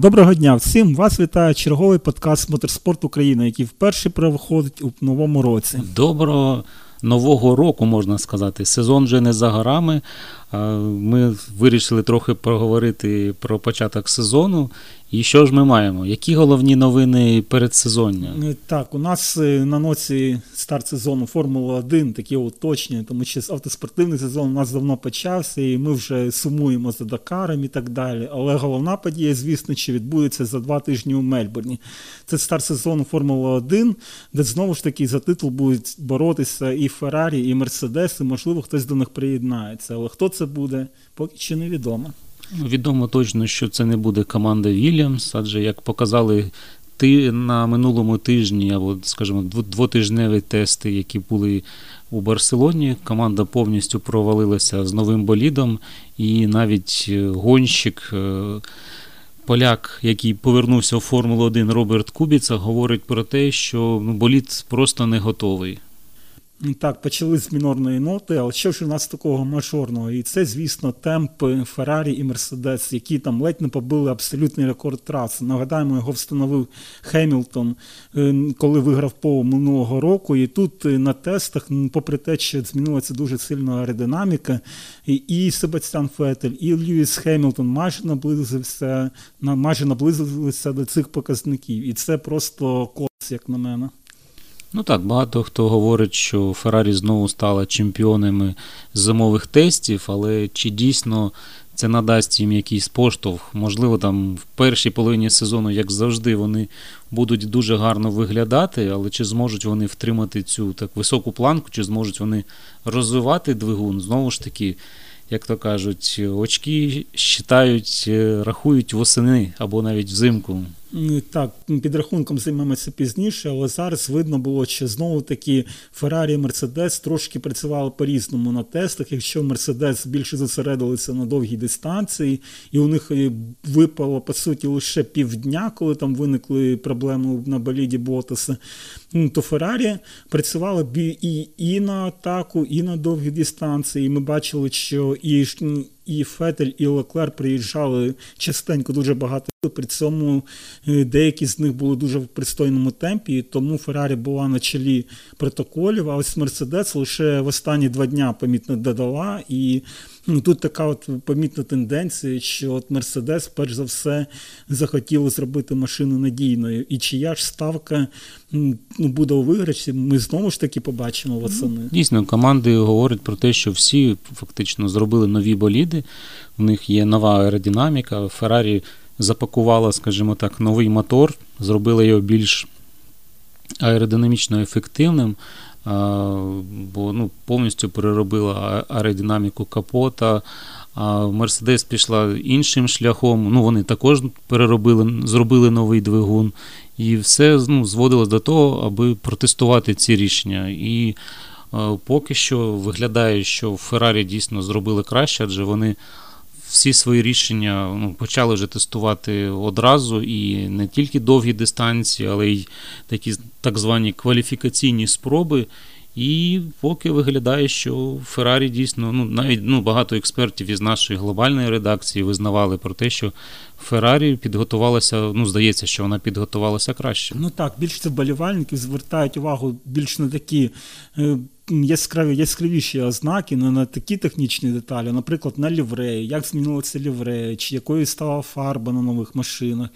Доброго дня всім! Вас вітає черговий подкаст Моторспорт Україна, який вперше проходить у новому році. Доброго нового року, можна сказати. Сезон вже не за горами. Ми вирішили трохи проговорити про початок сезону. І що ж ми маємо? Які головні новини передсезоння? Е, так, у нас е, на ноці старт сезону Формула 1, такі уточнення, тому що автоспортивний сезон у нас давно почався, і ми вже сумуємо за Дакаром і так далі. Але головна подія, звісно, що відбудеться за два тижні у Мельбурні. Це старт сезону Формула 1, де знову ж таки за титул будуть боротися і Феррарі, і Мерседес, і можливо хтось до них приєднається. Але хто це буде, поки що невідомо. Відомо точно, що це не буде команда Вільямс, адже як показали ти на минулому тижні, або, скажімо, двотижневі тести, які були у Барселоні, команда повністю провалилася з новим болідом, і навіть е, гонщик. Е, поляк, який повернувся у Формулу 1 Роберт Кубіца, говорить про те, що ну, болід просто не готовий. Так, почали з мінорної ноти, але що ж у нас такого мажорного? І це, звісно, темпи Феррарі і Мерседес, які там ледь не побили абсолютний рекорд траси. Нагадаємо, його встановив Хемілтон, е, коли виграв по минулого року. І тут е, на тестах, попри те, що змінилася дуже сильно аеродинаміка, і Себастьян Фетель, і Льюіс Хемілтон майже наблизився, майже наблизилися до цих показників. І це просто кос, як на мене. Ну так, багато хто говорить, що Феррарі знову стала чемпіонами зимових тестів, але чи дійсно це надасть їм якийсь поштовх? Можливо, там в першій половині сезону, як завжди, вони будуть дуже гарно виглядати, але чи зможуть вони втримати цю так високу планку, чи зможуть вони розвивати двигун? Знову ж таки, як то кажуть, очки считають, е, рахують восени або навіть взимку. Так, підрахунком займемося пізніше, але зараз видно було, що знову таки Феррарі і Мерседес трошки працювали по-різному на тестах. Якщо Мерседес більше зосередилися на довгій дистанції, і у них е, випало по суті лише півдня, коли там виникли проблеми на боліді Ботаса, то Феррарі працювали і, і на атаку, і на довгі дистанції. І Ми бачили, що і і Фетель, і Леклер приїжджали частенько дуже багато. При цьому е, деякі з них були дуже в пристойному темпі, тому Феррарі була на чолі протоколів. А ось Мерседес лише в останні два дня помітно додала. І ну, тут така от помітна тенденція, що от Мерседес, перш за все, захотіли зробити машину надійною. І чия ж ставка ну, буде у виграші, ми знову ж таки побачимо восени. Дійсно, команди говорять про те, що всі фактично зробили нові боліди. У них є нова аеродинаміка. Феррарі запакувала, скажімо так, новий мотор, зробила його більш аеродинамічно ефективним, бо ну, повністю переробила аеродинаміку капота. А Мерседес пішла іншим шляхом. Ну, Вони також переробили, зробили новий двигун. І все ну, зводилось до того, аби протестувати ці рішення. І поки що виглядає, що Феррарі дійсно зробили краще, адже вони всі свої рішення ну, почали вже тестувати одразу і не тільки довгі дистанції, але й такі так звані кваліфікаційні спроби. І поки виглядає, що Феррарі дійсно, ну навіть ну, багато експертів із нашої глобальної редакції визнавали про те, що Феррарі підготувалася, ну здається, що вона підготувалася краще. Ну так, більше вболівальників звертають увагу більш на такі. Яскраві, яскравіші ознаки, не на такі технічні деталі, наприклад, на лівреї, як змінилася ліврея, чи якою стала фарба на нових машинах.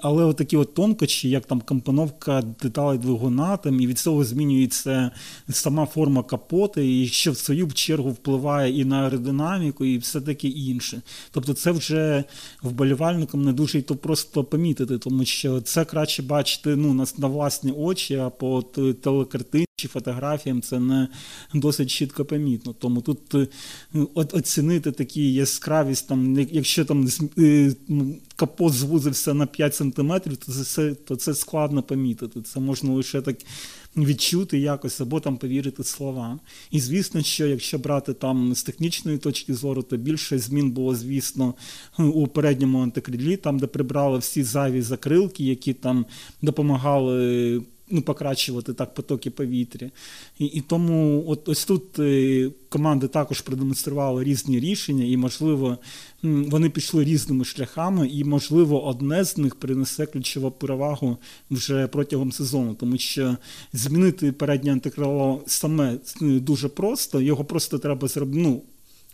Але такі от тонкощі, як там компоновка деталей двигуна, там, і від цього змінюється сама форма капоти, і що в свою чергу впливає і на аеродинаміку, і все таке інше. Тобто це вже вболівальникам не дуже і то просто помітити, тому що це краще бачити ну, на, на власні очі, а по телекартині чи фотографіям це не досить чітко помітно. Тому тут е, оцінити такі яскравість, там, якщо там е, капот звузився на 5 сантиметрів, то це то це складно помітити. Це можна лише так відчути якось або там повірити словам. І звісно, що якщо брати там з технічної точки зору, то більше змін було, звісно, у передньому антикрилі, там де прибрали всі зайві закрилки, які там допомагали ну, покращувати так потоки повітря. І і тому от ось тут е, команди також продемонстрували різні рішення, і, можливо, вони пішли різними шляхами, і, можливо, одне з них принесе ключову перевагу вже протягом сезону, тому що змінити переднє антикрило саме дуже просто, його просто треба зробити. Ну,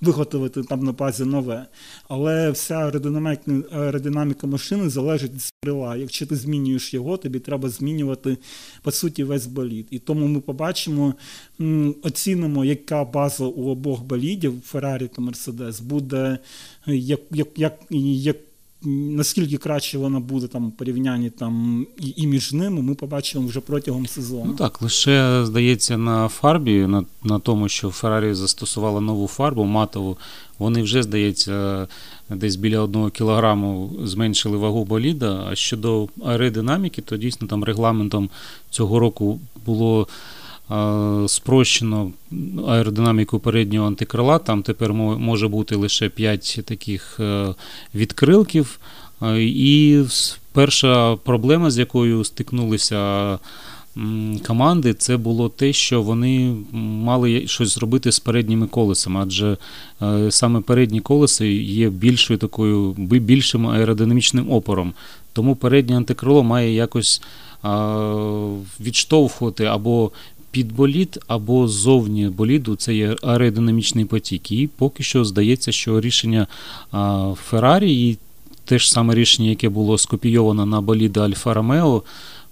виготовити там на базі нове. Але вся аеродинаміка, машини залежить від крила. Якщо ти змінюєш його, тобі треба змінювати по суті весь болід. І тому ми побачимо, оцінимо, яка база у обох болідів Феррарі та Мерседес буде як, як, як, як наскільки краще вона буде там у порівнянні там і, і між ними, ми побачимо вже протягом сезону. Ну так, лише здається на фарбі, на на тому, що Феррарі застосувала нову фарбу матову, вони вже, здається, десь біля одного кілограму зменшили вагу боліда. А щодо аеродинаміки, то дійсно там регламентом цього року було спрощено аеродинаміку переднього антикрила. Там тепер може бути лише 5 таких е, відкрилків. І перша проблема, з якою стикнулися команди, це було те, що вони мали щось зробити з передніми колесами, адже е, саме передні колеса є більшою такою більшим аеродинамічним опором. Тому переднє антикрило має якось відштовхувати або під болід або ззовні боліду це є аеродинамічний потік. І поки що здається, що рішення Феррарі і те ж саме рішення, яке було скопійовано на боліди Альфа Ромео,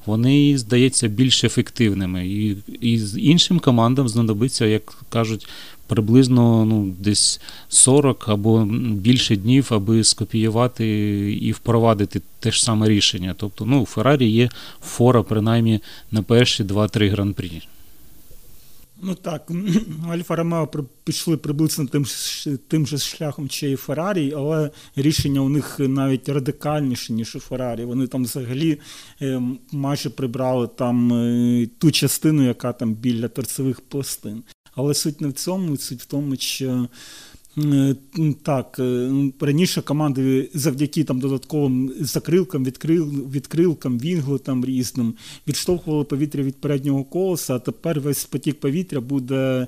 вони, здається, більш ефективними. І і іншим командам знадобиться, як кажуть, приблизно ну, десь 40 або більше днів, аби скопіювати і впровадити те ж саме рішення. Тобто, ну, у Феррарі є фора, принаймні, на перші 2-3 гран-прі. Ну так, Альфа Ромео пішли приблизно тим тим же шляхом, чи і Феррарі, але рішення у них навіть радикальніше, ніж у Феррарі. Вони там взагалі е, майже прибрали там е, ту частину, яка там біля торцевих пластин. Але суть не в цьому, суть в тому, що так, е, раніше команди завдяки там додатковим закрилкам, відкрил, відкрилкам, вінглетам різним відштовхували повітря від переднього колеса, а тепер весь потік повітря буде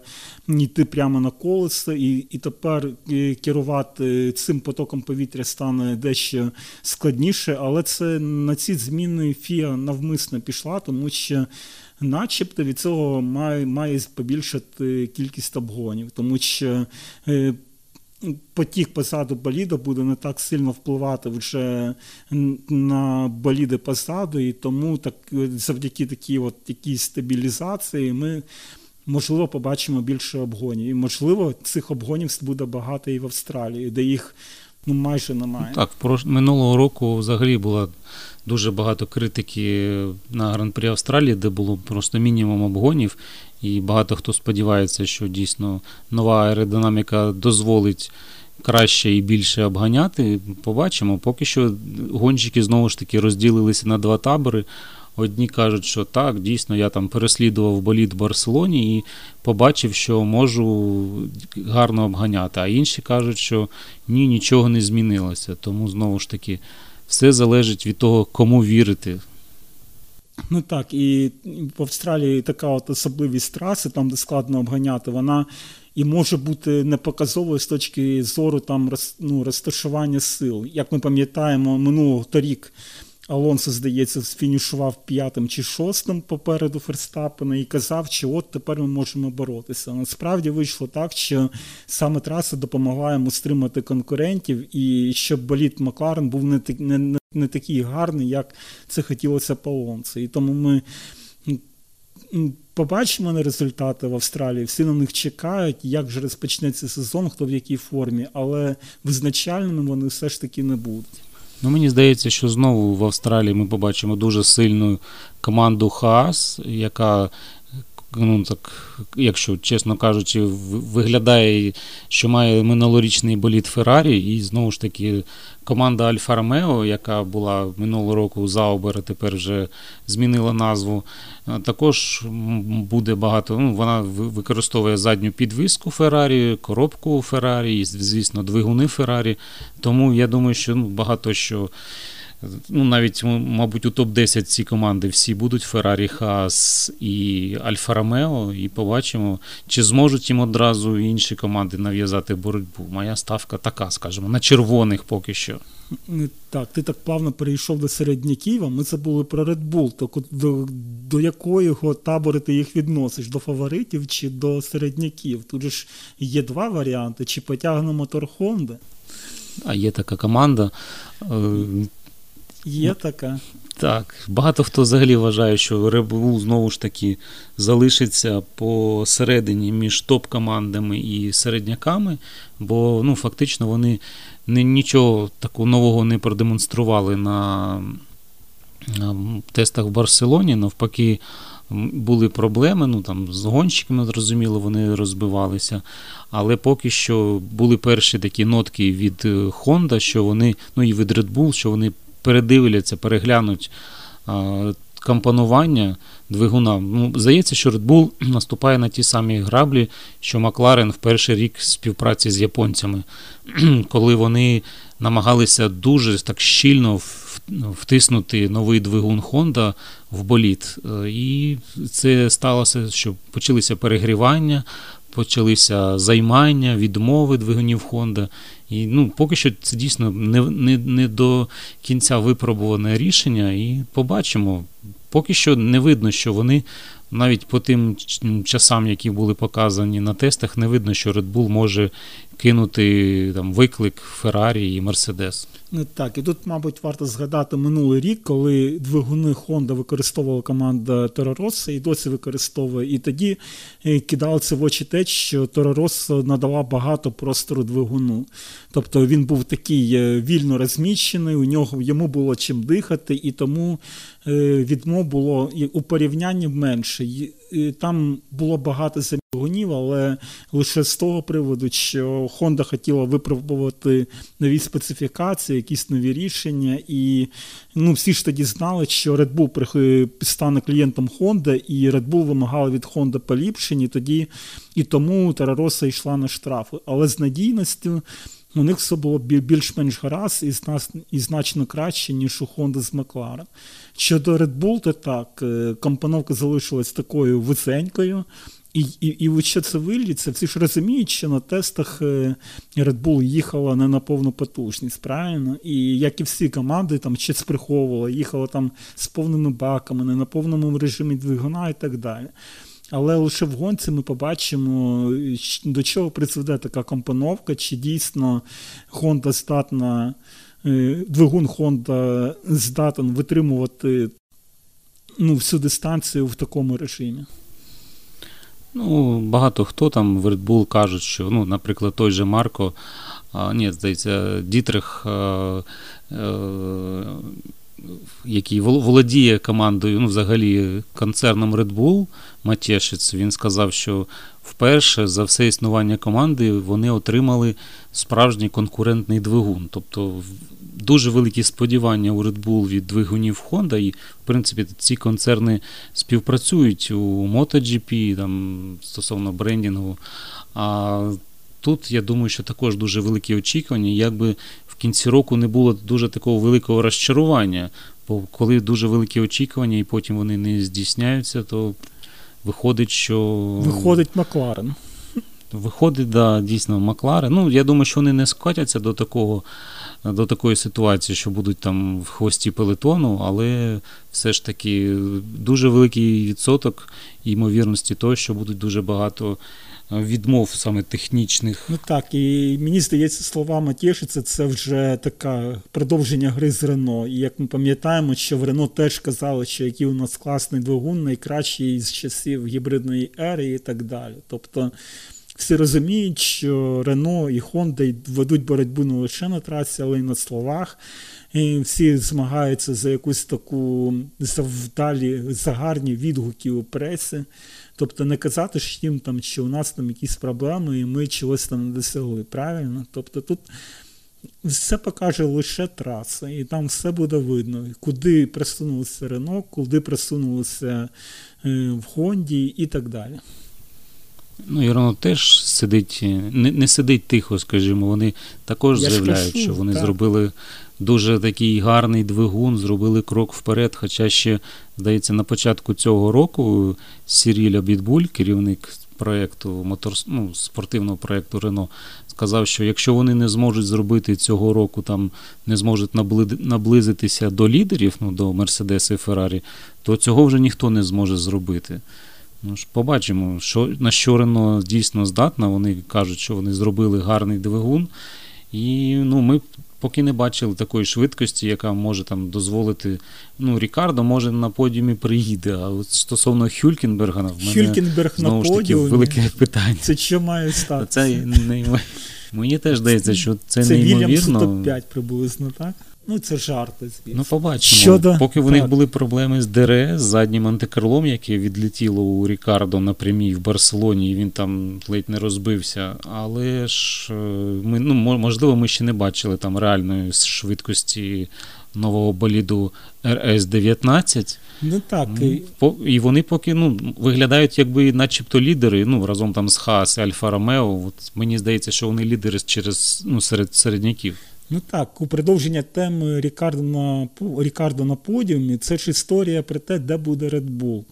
йти прямо на колесо, і і тепер е, керувати цим потоком повітря стане дещо складніше, але це на ці зміни ФІА навмисно пішла, тому що. Начебто від цього має має побільшати кількість обгонів, тому що потік позаду боліда буде не так сильно впливати вже на боліди позаду, і тому так завдяки такій от якійсь стабілізації ми. Можливо, побачимо більше обгонів. І, можливо, цих обгонів буде багато і в Австралії, де їх ну, майже немає. Так, минулого року взагалі було дуже багато критики на гран-прі Австралії, де було просто мінімум обгонів. І багато хто сподівається, що дійсно нова аеродинаміка дозволить краще і більше обганяти. Побачимо. Поки що гонщики знову ж таки розділилися на два табори. Одні кажуть, що так, дійсно, я там переслідував боліт в Барселоні і побачив, що можу гарно обганяти. А інші кажуть, що ні, нічого не змінилося. Тому знову ж таки все залежить від того, кому вірити. Ну так, і в Австралії така от особливість траси, там де складно обганяти, вона і може бути непоказовою з точки зору там ну, розташування сил. Як ми пам'ятаємо, минулого торік Алонсо, здається, сфінішував п'ятим чи шостим попереду Ферстапена і казав, що от тепер ми можемо боротися. Насправді вийшло так, що саме траса допомагає йому стримати конкурентів, і щоб боліт Макларен був не не, не такий гарний, як це хотілося по Алонсо. І тому ми. Побачимо на результати в Австралії, всі на них чекають, як же розпочнеться сезон, хто в якій формі, але визначальними вони все ж таки не будуть. Ну, Мені здається, що знову в Австралії ми побачимо дуже сильну команду Хаас, яка, ну так, якщо чесно кажучи, виглядає, що має минулорічний боліт Феррарі, і знову ж таки команда Альфа Ромео, яка була минулого року Заубер, тепер вже змінила назву. Також буде багато. ну, Вона використовує задню підвиску Феррарі, коробку Феррарі, і, звісно, двигуни Феррарі. Тому я думаю, що ну, багато що ну, навіть, мабуть, у топ-10 ці команди всі будуть Феррарі, Хас і Альфа Ромео, і побачимо, чи зможуть їм одразу інші команди нав'язати боротьбу. Моя ставка така, скажімо, на червоних поки що. Так, ти так плавно перейшов до середняків, а ми забули про Red Bull. Так до, до якого табору ти їх відносиш? До фаворитів чи до середняків? Тут ж є два варіанти: чи потягне мотор Honda? А є така команда. Е, Є така. Так, багато хто взагалі вважає, що Red знову ж таки залишиться посередині між топ-командами і середняками, бо ну, фактично вони нічого такого нового не продемонстрували на, на тестах в Барселоні. Навпаки, були проблеми. ну там З гонщиками, зрозуміло, вони розбивалися. Але поки що були перші такі нотки від Honda, що вони, ну і від Red Bull, що вони передивляться, переглянуть компонування двигуна. Ну, Здається, що Red Bull наступає на ті самі граблі, що Макларен в перший рік співпраці з японцями, коли вони намагалися дуже так щільно втиснути новий двигун Honda в боліт. Е, і це сталося, що почалися перегрівання. Почалися займання, відмови двигунів Honda. І ну, поки що це дійсно не не, не до кінця випробуване рішення, і побачимо. Поки що не видно, що вони навіть по тим часам, які були показані на тестах, не видно, що Red Bull може кинути там виклик Феррарі і Мерседес. Так, і тут, мабуть, варто згадати минулий рік, коли двигуни Honda використовувала команда Торороса і досі використовує. І тоді е, кидалося в очі те, що Торорос надала багато простору двигуну. Тобто він був такий е, вільно розміщений, у нього йому було чим дихати, і тому е, відмов було у порівнянні менше. Там було багато замігунів, але лише з того приводу, що Honda хотіла випробувати нові специфікації, якісь нові рішення, і ну, всі ж тоді знали, що Red Bull стане клієнтом Honda, і Red Bull вимагали від Honda поліпшень, і тоді і тому Тарароса йшла на штрафи. Але з надійністю. У них все було більш-менш гаразд і і значно краще, ніж у Honda з Макларен. Щодо Red Bull, то так, е, компоновка залишилась такою висенькою. І і, і що це виліться, всі ж розуміють, що на тестах е, Red Bull їхала не на повну потужність, правильно? І як і всі команди там щось приховували, їхала там з повними баками, не на повному режимі двигуна і так далі. Але лише в гонці ми побачимо, до чого призведе така компоновка, чи дійсно Honda здатна, е, двигун Honda здатен витримувати ну, всю дистанцію в такому режимі. Ну, Багато хто там в Red Bull кажуть, що, ну, наприклад, той же Марко, а, ні, здається, Дітрих. А, а, який володіє командою, ну, взагалі, концерном Red Bull Матєшець, він сказав, що вперше за все існування команди вони отримали справжній конкурентний двигун. Тобто дуже великі сподівання у Red Bull від двигунів Honda, і, в принципі, ці концерни співпрацюють у MotoGP, там, стосовно брендінгу. А Тут я думаю, що також дуже великі очікування, якби в кінці року не було дуже такого великого розчарування. Бо коли дуже великі очікування і потім вони не здійсняються, то виходить, що. Виходить Макларен. Виходить, да, дійсно, Макларен. Ну, я думаю, що вони не скотяться до такого. До такої ситуації, що будуть там в хвості пелетону, але все ж таки дуже великий відсоток ймовірності того, що будуть дуже багато відмов саме технічних. Ну так, і мені здається, словами тішиться, це вже таке продовження гри з Рено. І як ми пам'ятаємо, що в Рено теж казали, що який у нас класний двигун, найкращий з часів гібридної ери і так далі. Тобто. Всі розуміють, що Рено і Honda ведуть боротьбу не лише на трасі, але й на словах. І Всі змагаються за якусь таку завдалі, загарні відгуки у преси. Тобто не казати ж їм, там, що у нас там якісь проблеми, і ми чогось там не досягли. Правильно? Тобто тут все покаже лише траса, і там все буде видно, куди присунувся Рено, куди просунулося е, в Хонді і так далі. Ну, і теж сидить, не не сидить тихо, скажімо. Вони також Я заявляють, кажу, що вони так. зробили дуже такий гарний двигун, зробили крок вперед. Хоча ще, здається, на початку цього року Сіріля Бідбуль, керівник проєкту мотор, ну, спортивного проєкту Рено, сказав, що якщо вони не зможуть зробити цього року, там не зможуть наблизитися до лідерів, ну, до Мерседеса і Феррарі, то цього вже ніхто не зможе зробити. Ну ж побачимо, що на що Рено дійсно здатна. Вони кажуть, що вони зробили гарний двигун. І ну, ми поки не бачили такої швидкості, яка може там дозволити. Ну, Рікардо може на подіумі приїде. А от стосовно Хюлькенберга, в мене Хюлькенберг знову на ж таки велике питання. Це що має стати? Це не Мені теж здається, що це, це неймовірно. Це топ-5 приблизно, так? Ну, це жарти, звісно. Ну, побачимо. Щодо... Поки в них були проблеми з ДРС, з заднім антикрилом, яке відлетіло у Рікардо на прямій в Барселоні, і він там ледь не розбився. Але ж е, ми, ну, можливо, ми ще не бачили там реальної швидкості нового боліду RS-19. Ну так. Ну, і вони поки ну, виглядають, якби начебто лідери, ну, разом там з Хас і Альфа Ромео. От Мені здається, що вони лідери через, ну, серед середняків. Ну так, у продовження теми Рікардо на Рікардо на подіумі, це ж історія про те, де буде Red Bull.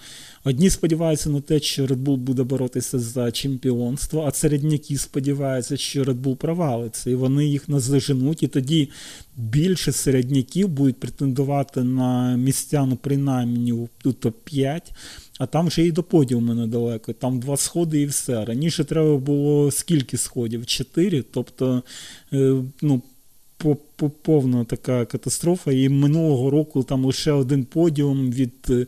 Одні сподіваються на те, що Red Bull буде боротися за чемпіонство, а середняки сподіваються, що Red Bull провалиться, і вони їх наздоженуть, і тоді більше середняків будуть претендувати на місця, ну принаймні у топ-5. А там вже і до подіуму недалеко, там два сходи і все. Раніше треба було скільки сходів? Чотири. Тобто, е, ну, повна така катастрофа. І минулого року там лише один подіум від е,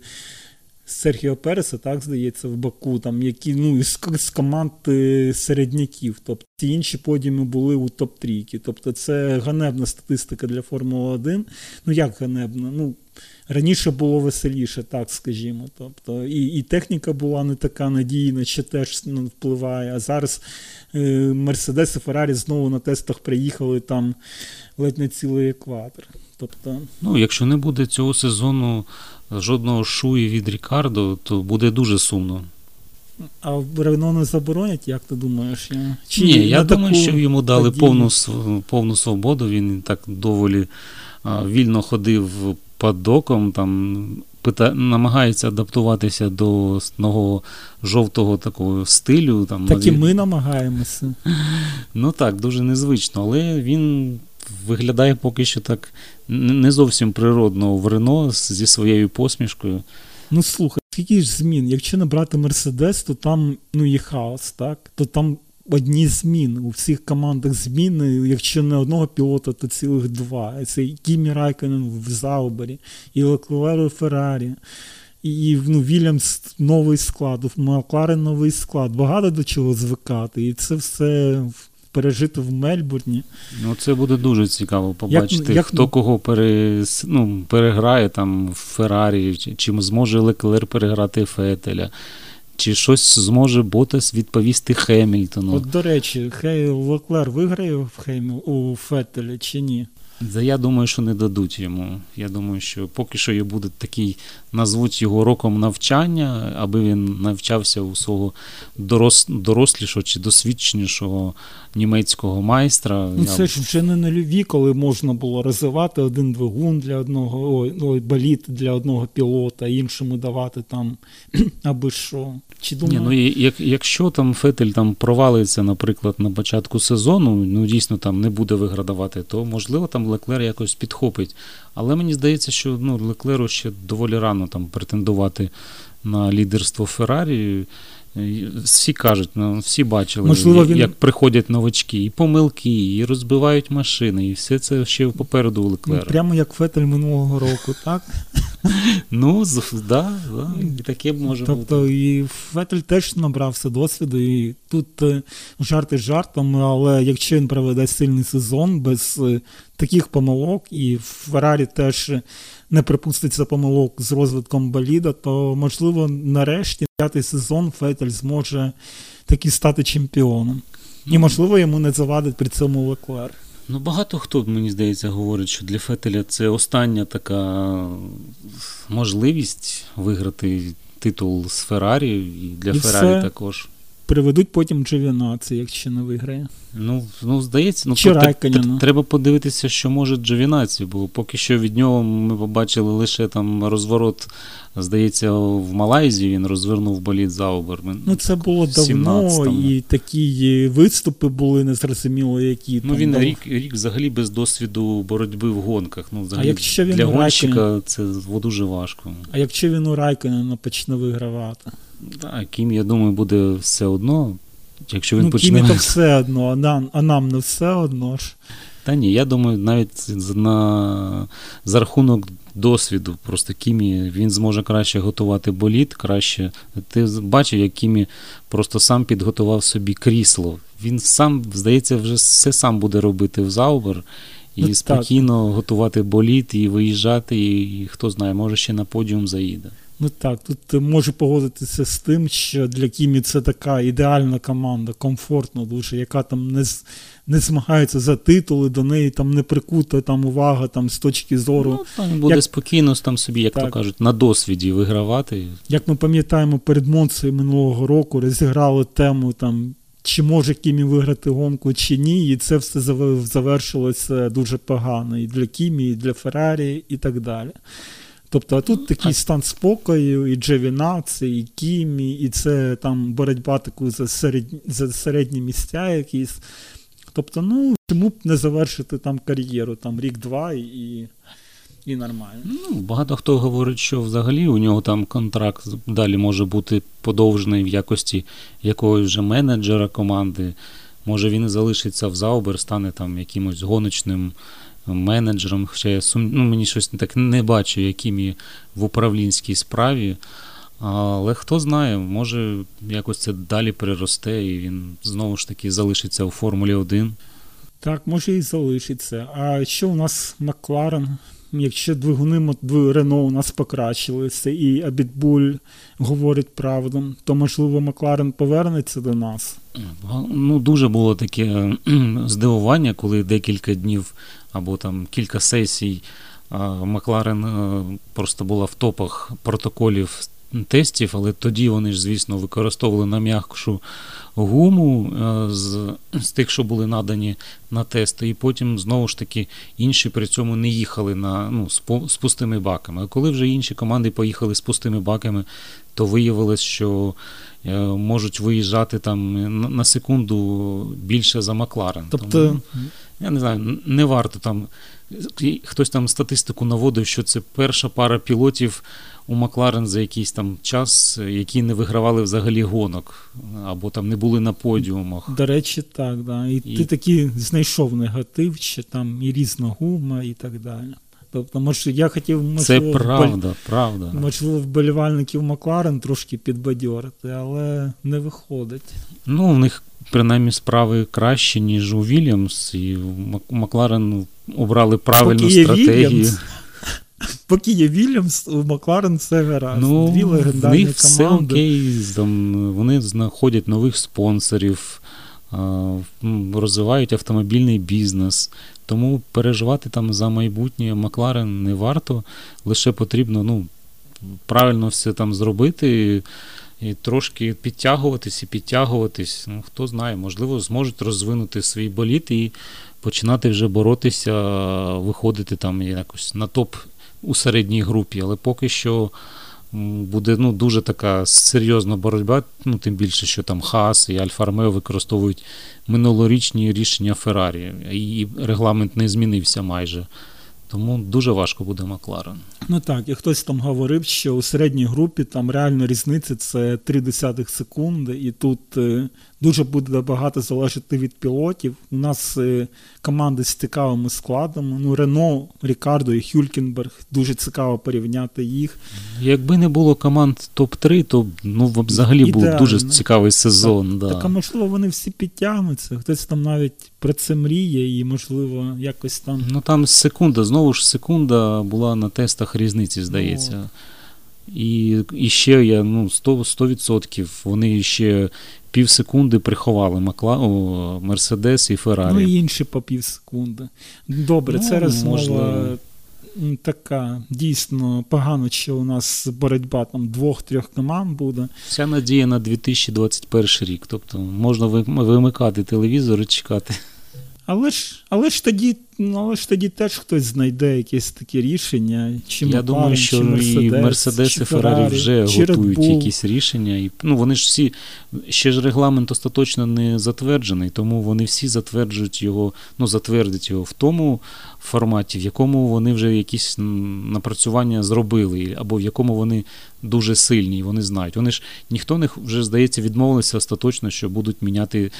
Серхіо Переса, так здається, в Баку, там які ну, з, з команд е, середняків. Тобто ті інші подіуми були у топ-трійки. Тобто це ганебна статистика для Формули 1. Ну як ганебна? Ну, Раніше було веселіше, так скажімо. Тобто, І і техніка була не така надійна, що теж ну, впливає. А зараз Мерседес і Феррарі знову на тестах приїхали там ледь не цілий екватор. Тобто... Ну, Якщо не буде цього сезону жодного шуї від Рікардо, то буде дуже сумно. А Рено не заборонять, як ти думаєш? Чи Ні, я думаю, що йому дали повну повну свободу. Він так доволі а, вільно ходив падоком, там пита, намагається адаптуватися до нового жовтого такого стилю. Там, Так і ми намагаємося. Ну так, дуже незвично, але він виглядає поки що так не зовсім природно в Рено зі своєю посмішкою. Ну слухай, скільки ж змін? Якщо не брати Мерседес, то там ну є хаос, так? То там одні зміни. У всіх командах зміни, якщо не одного пілота, то цілих два. Це і Кімі Райконен в Заубері, і Леклер у Феррарі. І ну, Вільямс новий склад, Макларен новий склад. Багато до чого звикати. І це все пережито в Мельбурні. Ну, це буде дуже цікаво побачити, як, хто як... кого пере, ну, переграє там в Феррарі, чи, чи зможе Леклер переграти Фетеля. Чи щось зможе Ботас відповісти Хемільтону? От, до речі, Хей Леклер виграє в Хеміл у Феттеля чи ні? Я думаю, що не дадуть йому. Я думаю, що поки що є буде такий, назвуть його роком навчання, аби він навчався у свого дорос, дорослішого чи досвідченішого німецького майстра. Ну, Це ж вже не нульові, коли можна було розвивати один двигун для одного, ой, ой баліт для одного пілота, іншому давати там аби що. Чи думаю... Ні, ну, як, Якщо там Фетель там провалиться, наприклад, на початку сезону, ну дійсно там не буде виградавати, то можливо там Леклер якось підхопить. Але мені здається, що ну, Леклеру ще доволі рано там претендувати на лідерство Феррарі. Всі кажуть, ну всі бачили, Можливо, він... як приходять новачки, і помилки, і розбивають машини, і все це ще попереду у Леклера. Прямо як Фетель минулого року, так? Ну, да, да, і таке може тобто, бути. Тобто і Фетель теж набрався досвіду, і тут е, жарти жартом, але якщо він проведе сильний сезон без е, таких помилок, і Феррарі теж не припуститься помилок з розвитком боліда, то можливо нарешті п'ятий сезон Фетель зможе таки стати чемпіоном. І можливо йому не завадить при цьому Леклер. Ну, багато хто, мені здається, говорить, що для Фетеля це остання така можливість виграти титул з Феррарі, і для і Феррарі також. Приведуть потім Джовінаци, якщо не виграє. Ну, ну здається, ну, Чи то- Райконену. треба подивитися, що може Джовінації, бо поки що від нього ми побачили лише там розворот, здається, в Малайзії він розвернув боліт Заубер. Ну, це було давно, 17-му. і такі виступи були незрозуміло, які Ну, там він дав- рік, рік взагалі без досвіду боротьби в гонках. Ну, взагалі, якщо він для гонщика це дуже важко. А якщо він у Райконена почне вигравати? Кім, я думаю, буде все одно. Якщо він ну, почне. Кімі то все одно, а нам, а нам не все одно ж. Та ні, я думаю, навіть на, за рахунок досвіду, просто Кімі він зможе краще готувати боліт, краще. Ти бачив, як Кімі просто сам підготував собі крісло. Він сам, здається, вже все сам буде робити в Заубер. І Ну, так. спокійно готувати боліт і виїжджати, і, і хто знає, може ще на подіум заїде. Ну так, тут можу погодитися з тим, що для Кімі це така ідеальна команда, комфортна дуже, яка там не, не змагається за титули, до неї там не прикута там увага там з точки зору. Ну, там буде Як- спокійно там собі, як то кажуть, на досвіді вигравати. Як ми пам'ятаємо, перед Монцею минулого року розіграли тему там. Чи може Кімі виграти гонку, чи ні, і це все заве- завершилося дуже погано і для Кімі, і для Феррарі, і так далі. Тобто, а тут такий стан спокою, і Джевінаці, і Кімі, і це там боротьба таку за, серед... за середні місця якісь. Тобто, ну, чому б не завершити там кар'єру, там рік-два і, і нормально. Ну, багато хто говорить, що взагалі у нього там контракт далі може бути подовжений в якості якогось вже менеджера команди. Може він і залишиться в Заубер, стане там якимось гоночним менеджером. Хоча я сум... ну, мені щось так не бачу, яким і в управлінській справі. Але хто знає, може якось це далі переросте, і він знову ж таки залишиться у Формулі 1. Так, може і залишиться. А що у нас Макларен? Якщо двигуни Рено у нас покращилися, і Абітбуль говорить правду, то можливо Макларен повернеться до нас. Ну, дуже було таке здивування, коли декілька днів або там кілька сесій. Макларен е, просто була в топах протоколів тестів, але тоді вони ж, звісно, використовували на м'якшу гуму е, з, з тих, що були надані на тести, і потім знову ж таки інші при цьому не їхали на, ну, з, з пустими баками. А коли вже інші команди поїхали з пустими баками, то виявилось, що е, можуть виїжджати там на секунду більше за Макларен. Тобто, Тому, я не знаю, не варто там. Хтось там статистику наводив, що це перша пара пілотів у Макларен за якийсь там час, які не вигравали взагалі гонок, або там не були на подіумах. до речі, так, да. І, І- ти таки знайшов негатив, що там і різна гума, і так далі. Тобто, може, я хотів, можливо, Це вболь- правда, правда. можливо, вболівальників Макларен трошки підбадьорити, але не виходить. Ну, у них принаймні справи краще, ніж у Вільямс, і Макларен обрали правильну Поки стратегію. Вільямс, Поки є Вільямс, у Макларен все гаразд. Ну, Дві в легендарні них все команди. окей, там, вони знаходять нових спонсорів, розвивають автомобільний бізнес. Тому переживати там за майбутнє Макларен не варто, лише потрібно ну, правильно все там зробити. І трошки підтягуватись і підтягуватись. Ну, хто знає, можливо, зможуть розвинути свій боліт і починати вже боротися, виходити там якось на топ у середній групі. Але поки що буде ну, дуже така серйозна боротьба, ну, тим більше, що там Хас і Альфа Ромео використовують минулорічні рішення Феррарі, і регламент не змінився майже. Тому дуже важко буде Макларен. Ну так, і хтось там говорив, що у середній групі там реально різниця це 0,3 секунди, і тут е, дуже буде багато залежати від пілотів. У нас е, команди з цікавими складами. Ну, Рено, Рікардо і Хюлькенберг, дуже цікаво порівняти їх. Якби не було команд топ-3, то ну, взагалі був дуже цікавий сезон. Да. Так, а можливо, вони всі підтягнуться. Хтось там навіть про це мріє, і можливо якось там. Ну там секунда, знову ж секунда була на тестах різниці, здається. І, і ще я ну, 100%, 100% вони ще пів секунди приховали Макла... о, Мерседес і Феррарі. Ну і інші по пів секунди. Добре, Ну, це розмова можливо. така дійсно погано, що у нас боротьба там двох-трьох команд буде. Вся надія на 2021 рік. Тобто можна вимикати телевізор і чекати. Але ж, але ж тоді, ну, але ж тоді теж хтось знайде якесь таке рішення. Чи Я думаю, що чи і Мерседес, і Феррарі вже чи Red готують Bull. якісь рішення. І, ну, вони ж всі, ще ж регламент остаточно не затверджений, тому вони всі затверджують його, ну, затвердять його в тому форматі, в якому вони вже якісь напрацювання зробили, або в якому вони дуже сильні, і вони знають. Вони ж ніхто не вже, здається, відмовилися остаточно, що будуть міняти е,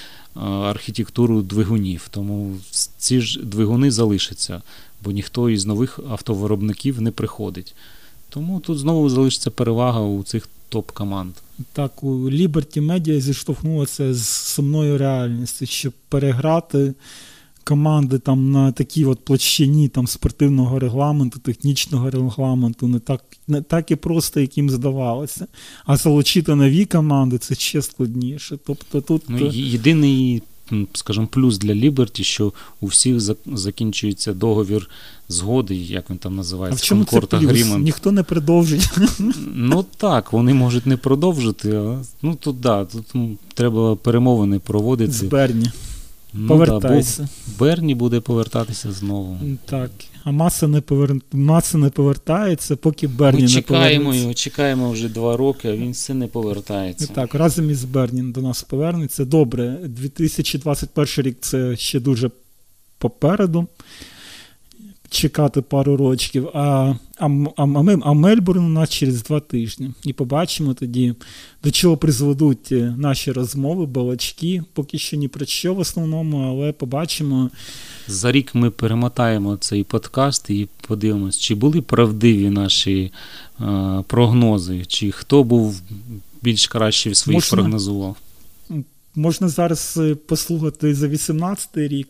архітектуру двигунів. Тому ці ж двигуни залишаться, бо ніхто із нових автовиробників не приходить. Тому тут знову залишиться перевага у цих топ-команд. Так, у Liberty Media зіштовхнулося з сумною реальністю, щоб переграти команди там на такій от площині там, спортивного регламенту, технічного регламенту, не так, не так і просто, як їм здавалося. А залучити нові команди це ще складніше. Тобто тут Ну, єдиний, м, скажімо, плюс для Liberty, що у всіх зак- закінчується договір згоди, як він там а в називається, це плюс? Ніхто не продовжить. Ну так, вони можуть не продовжити, але ну тут да, тут треба перемовини проводити. З Берні. Ну, Повертайся. Да, бо Берні буде повертатися знову. Так. А маса не повер... маса не повертається, поки Берні Ми не чекаємо повернеться. його, чекаємо вже два роки, а він все не повертається. І Так, разом із Берні до нас повернеться. Добре, 2021 рік це ще дуже попереду. Чекати пару рочків, а, а, а, а Мельбурн у нас через два тижні. І побачимо тоді, до чого призведуть е, наші розмови, балачки. Поки що ні про що в основному, але побачимо. За рік ми перемотаємо цей подкаст і подивимось, чи були правдиві наші е, прогнози, чи хто був більш кращий в своїх Можна- прогнозував. Можна зараз е, послухати за 18-й рік,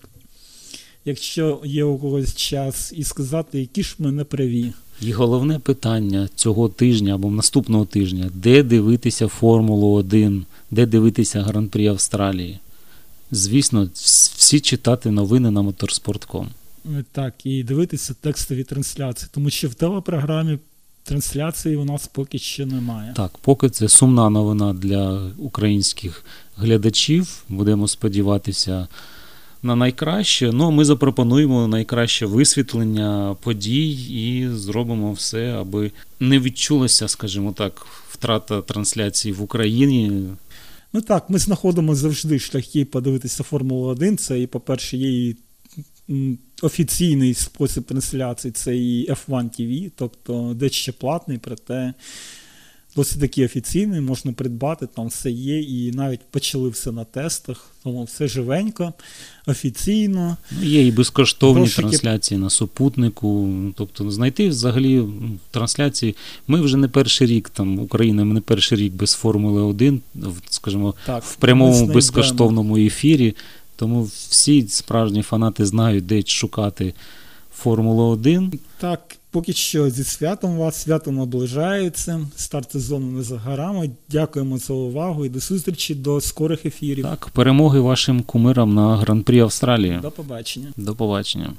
якщо є у когось час, і сказати, які ж ми не праві. І головне питання цього тижня або наступного тижня: де дивитися Формулу 1, де дивитися Гран-прі Австралії. Звісно, всі читати новини на. Е, Так, і дивитися текстові трансляції, тому що в телепрограмі трансляції у нас поки що немає. Так, поки це сумна новина для українських глядачів. Будемо сподіватися на найкраще. Ну, ми запропонуємо найкраще висвітлення подій і зробимо все, аби не відчулася, скажімо так, втрата трансляції в Україні. Ну так, ми знаходимо завжди шляхи подивитися Формулу 1. Це і, по-перше, є і офіційний спосіб трансляції, це і F1 TV, тобто дещо платний, проте досить таки офіційний, можна придбати, там все є, і навіть почали все на тестах, тому все живенько, офіційно. Ну, є і безкоштовні Грошики. трансляції на супутнику. Тобто знайти взагалі ну, трансляції. Ми вже не перший рік, там Україна не перший рік без Формули 1, скажімо, Так, в прямому безкоштовному ефірі. Тому всі справжні фанати знають, де шукати Формулу 1. Так, поки що зі святом вас, свято наближається, старт сезону не за горами. Дякуємо за увагу і до зустрічі до скорих ефірів. Так, перемоги вашим кумирам на Гран-прі Австралії. До побачення. До побачення.